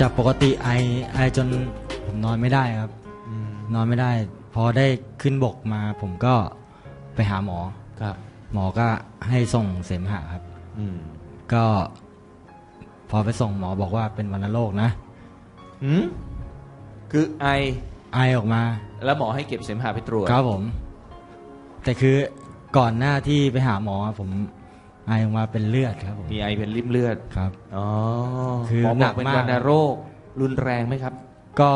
จากปกติไอไอจนผมนอนไม่ได้ครับอืมนอนไม่ได้ พอได้ขึ้นบกมาผมก็ไปหาหมอ ครับ หมอก็ให้ส่งเสมหะครับ อืมก็ พอไปส่งหมอบอกว่าเป็นวัณโรคนะ หืมคือไอ ไอออกมาแล้วหมอให้เก็บเสมหะไปตรวจ ครับผม แต่คือก่อนหน้าที่ไปหาหมอผม ไอออกมาเป็นเลือดครับผมมีไอเป็นริ่มเลือดครับ อ๋อคือหมอหบนัอกกเป็นมาก วัณโรค รุนแรงไหมครับ ก็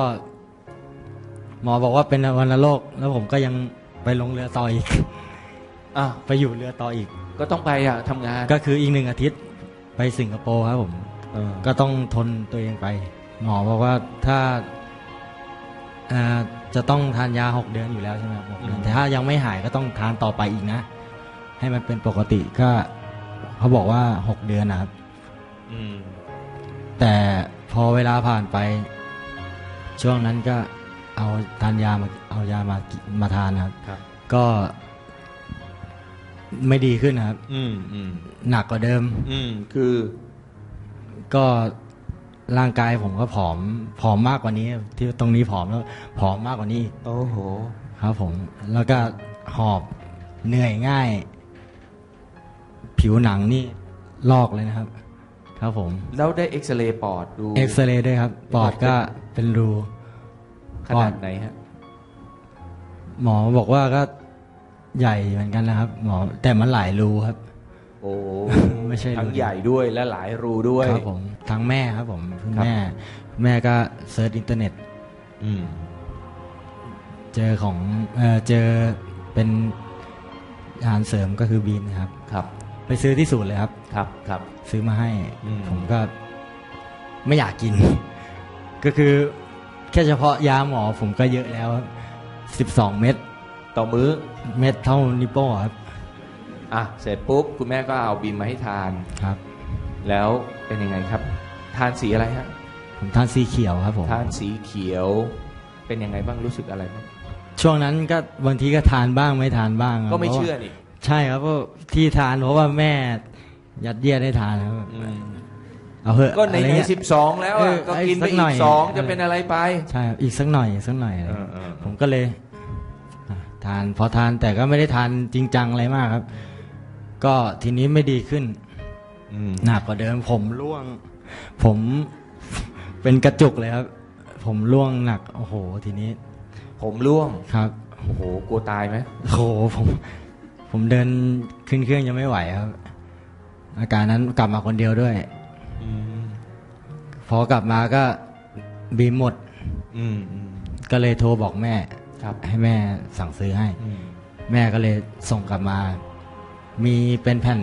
หมอบอกว่าเป็นวัณโรคแล้วผมก็ยังไปลงเรือต่ออีก อะไปอยู่เรือต่ออีก ก็ต้องไปอะทำงานก็คืออีกหนึ่งอาทิตย์ไปสิงคโปร์ครับผม เออก็ต้องทนตัวเองไป หมอบอกว่าถ้าอ่าจะต้องทานยาหกเดือนอยู่แล้วใช่ไหมครับหกเดือนแต่ถ้ายังไม่หายก็ต้องทานต่อไปอีกนะ ให้มันเป็นปกติก็ เขาบอกว่าหกเดือนนะครับ อืม แต่พอเวลาผ่านไป ช่วงนั้นก็เอาทานยามาเอายามากิมาทานนะครับ ครับ ก็ ไม่ดีขึ้นนะครับ อืมอืมหนักกว่าเดิม อืมคือก็ร่างกายผมก็ผอม ผอมมากกว่านี้ ที่ตรงนี้ผอมแล้ว ผอมมากกว่านี้อีกโอ้โห ครับผม แล้วก็หอบเหนื่อยง่าย ผิวหนังนี่ลอกเลยนะครับ ครับผมแล้วได้เอ็กซเรย์ปอดดูเอ็กซเรย์ด้วยครับ ปอดก็เป็นรู ขนาดไหนฮะหมอบอกว่าก็ใหญ่เหมือนกันนะครับ หมอแต่มันหลายรูครับ โอ้ไม่ใช่ทั้งรูเดียวใหญ่ด้วยและหลายรูด้วยครับผมทั้งแม่ครับผมคุณครับแม่ แม่ก็เซิร์ชอินเทอร์เน็ตอืมเจอของเออเจอเป็นอาหารเสริมก็คือบีนนะครับครับไป ซื้อที่ศูนย์เลยครับ ครับครับ ซื้อมาให้ อืม ผมก็ไม่อยากกิน ก็คือแค่เฉพาะยาหมอผมก็เยอะแล้วสิบสองเม็ดต่อมื้อเม็ดเท่านิโป้ครับอะเสร็จปุ๊บคุณแม่ก็เอาบีมมาให้ทาน ครับ แล้วเป็นยังไงครับ ทานสีอะไรฮะ ผมทานสีเขียวครับผม ทานสีเขียว เป็นยังไงบ้างรู้สึกอะไรบ้างช่วงนั้นก็บางทีก็ทานบ้างไม่ทานบ้างครับก็ไม่พราะว่าเชื่อนี่ ใช่ครับเพราะที่ทานเพราะว่าแม่ยัดเยียดให้ทานครับอืมเอาเหอะก็ในอะไรในเงี้ย สิบสองแล้วเออะอก็กินไปสักหน่อีอยกสองเออจะเป็นอะไรไป ใช่ครับอีกสักหน่อยอีกสักหน่อยอะไรเออเออ ผมก็เลยอะทานพอทานแต่ก็ไม่ได้ทานจริงจังอะไรมากครับ ก็ทีนี้ไม่ดีขึ้นอืมหนักกว่าเดิมผมร่วง ผม เป็นกระจุกเลยครับ ผมร่วงหนัก โอ้โห ทีนี้ผมร่วงครับ โอ้โหกลัวตายไหมโอ้โหผม ผมเดินขึ้นเครื่องยังไม่ไหวครับ อาการนั้นกลับมาคนเดียวด้วยอืมพอกลับมาก็บีมหมดอืมอืมก็เลยโทรบอกแม่ครับ ให้แม่สั่งซื้อให้อืมแม่ก็เลยส่งกลับมา มีเป็นแผ่น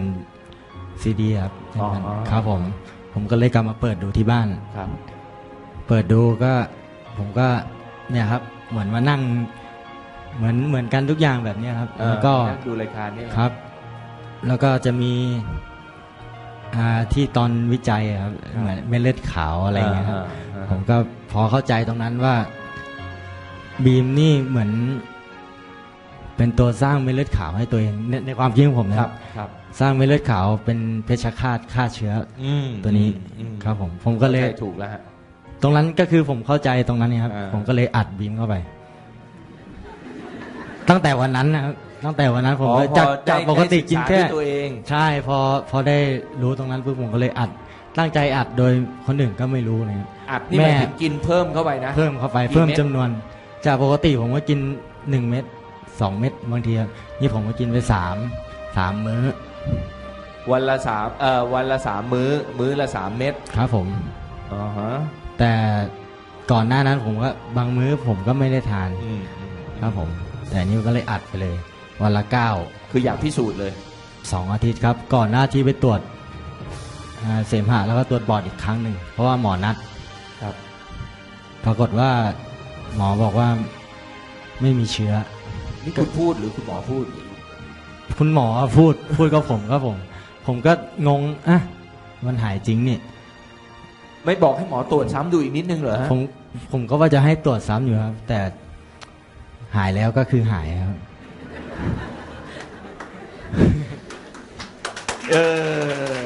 ซีดีครับเป็นแผ่นครับผม ผมก็เลยกลับมาเปิดดูที่บ้าน ครับ เปิดดูก็ผมก็เนี่ยครับ เหมือนมานั่ง เหมือนเหมือนกันทุกอย่างแบบเนี้ยครับเออแล้วก็นั่งดูรายการนี่ครับ แล้วก็จะมีอ่าที่ตอนวิจัยอะครับเหมือนเม็ดเลือดขาวอะไรอย่างเงี้ยครับอ่าผมก็พอเข้าใจตรงนั้นว่า บีมนี่เหมือน เป็นตัวสร้างเม็ดเลือดขาวให้ตัวเองในในความคิดของผมคนะรัครับบครับ สร้างเม็ดเลือดขาวเป็นเพชฌฆาตฆ่าเชื้ออืมตัวนี้อืมครับผมผมก็เลยข้าใจถูกแล้วฮะตรงนั้นก็คือผมเข้าใจตรงนั้นครับอ่าผมก็เลยอัดบีมเข้าไป ตั้งแต่วันนั้นนะครับตั้งแต่วันนั้นผมก็อ๋อจากพอจากได้ปกติได้ศึกินษาแค่ด้วยตัวเองใช่พอพอได้รู้ตรงนั้นปุ๊บผมก็เลยอัด ตั้งใจอัดโดยคนอื่นก็ไม่รู้นะครับอัดนี่แม่หมายถึงกินเพิ่มเข้าไปนะ เพิ่มเข้าไปกี่เพิ่มเม็ดจำนวน จากปกติผมก็กินหนึ่งเม็ดสองเม็ดบางทีครับนี่ผมก็กินไปสามสามมื้อ วันละสามเอ่อวันละสามมื้อ มื้อละสามเม็ดครับผมอ๋อฮะแต่ก่อนหน้านั้นผมก็บางมื้อผมก็ไม่ได้ทานอืมอืมครับผม แต่อันนี้ก็เลยอัดไปเลย วันละเก้าคืออยากพิสูจน์เลย สองอาทิตย์ครับ ก่อนหน้าที่ไปตรวจอ่าเสมหะแล้วก็ตรวจปอดอีกครั้งหนึ่งเพราะว่าหมอนัด ครับ ปรากฏว่าหมอบอกว่าไม่มีเชื้อ นี่คุณพูดหรือคุณหมอพูด คุณหมอพูดพูดกับผมครับผม ผมก็งงอะมันหายจริงนี่ไม่บอกให้หมอตรวจซ้ำดูอีกนิดนึงเหรอฮะผมผมก็ว่าจะให้ตรวจซ้ำอยู่ครับ แต่ หายแล้วก็คือหายครับเออ